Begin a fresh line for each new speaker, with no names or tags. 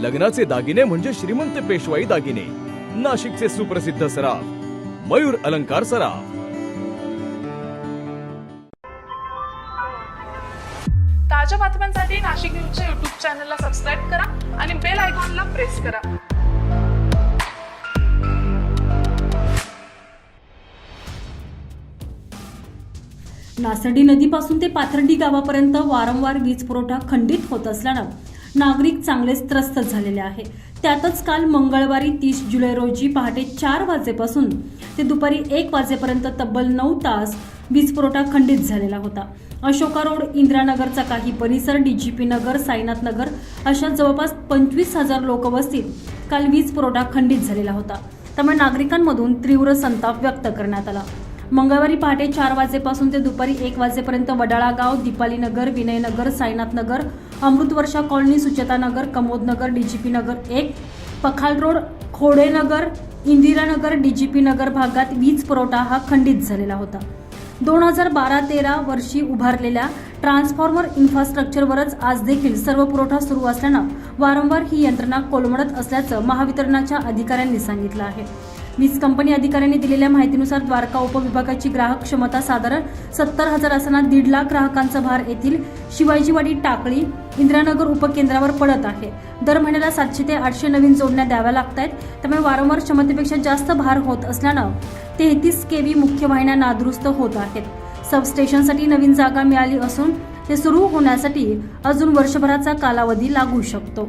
लग्नाचे दागिने म्हणजे श्रीमंत पेशवाई दागिने. नाशिकचे सुप्रसिद्ध सराफ मयूर अलंकार सराफ.
ताज्या बातम्यांसाठी नाशिक न्यूजच्या युट्यूब चॅनलला सबस्क्राईब करा आणि बेल आयकॉनला प्रेस करा.
नासर्डी नदीपासून ते पाथर्डी गावापर्यंत वारंवार वीज पुरवठा खंडित होत असल्यानं नागरिक चांगलेच त्रस्त झालेले आहे. त्यातच काल मंगळवारी तीस जुलै रोजी पहाटे चार वाजेपासून ते दुपारी एक वाजेपर्यंत तब्बल नऊ तास वीज पुरवठा खंडित झालेला होता. अशोका रोड इंदिरानगरचा काही परिसर डीजीपी नगर साईनाथ नगर अशा जवळपास पंचवीस हजार लोकवस्तीत काल वीज पुरवठा खंडित झालेला होता. त्यामुळे नागरिकांमधून तीव्र संताप व्यक्त करण्यात आला. मंगळवारी पहाटे चार वाजेपासून ते दुपारी एक वाजेपर्यंत वडाळा गाव दीपाली नगर विनयनगर साईनाथ नगर अमृतवर्षा कॉलनी सुचेता नगर कमोद नगर डीजीपी नगर एक पखाल रोड खोडेनगर इंदिरानगर डीजीपी नगर भागात वीज पुरवठा हा खंडित झालेला होता. दोन हजार बारा तेरा वर्षी उभारलेल्या ट्रान्सफॉर्मर इन्फ्रास्ट्रक्चरवरच आज देखील सर्व पुरवठा सुरू असल्यानं वारंवार ही यंत्रणा कोलमडत असल्याचं महावितरणाच्या अधिकाऱ्यांनी सांगितलं आहे. वीज कंपनी अधिकाऱ्यांनी दिलेल्या माहितीनुसार द्वारका उपविभागाची ग्राहक क्षमता साधारण सत्तर हजार असताना दीड लाख ग्राहकांचा भार येथील शिवाजीवाडी टाकळी इंदिरानगर उपकेंद्रावर पडत आहे. दर महिन्याला सातशे ते आठशे नवीन जोडण्या द्याव्या लागत आहेत त्यामुळे वारंवार क्षमतेपेक्षा जास्त भार होत असल्यानं तेहतीस केव्ही मुख्य वाहिन्या नादुरुस्त होत आहेत. सबस्टेशनसाठी नवीन जागा मिळाली असून ते सुरू होण्यासाठी अजून वर्षभराचा कालावधी लागू शकतो.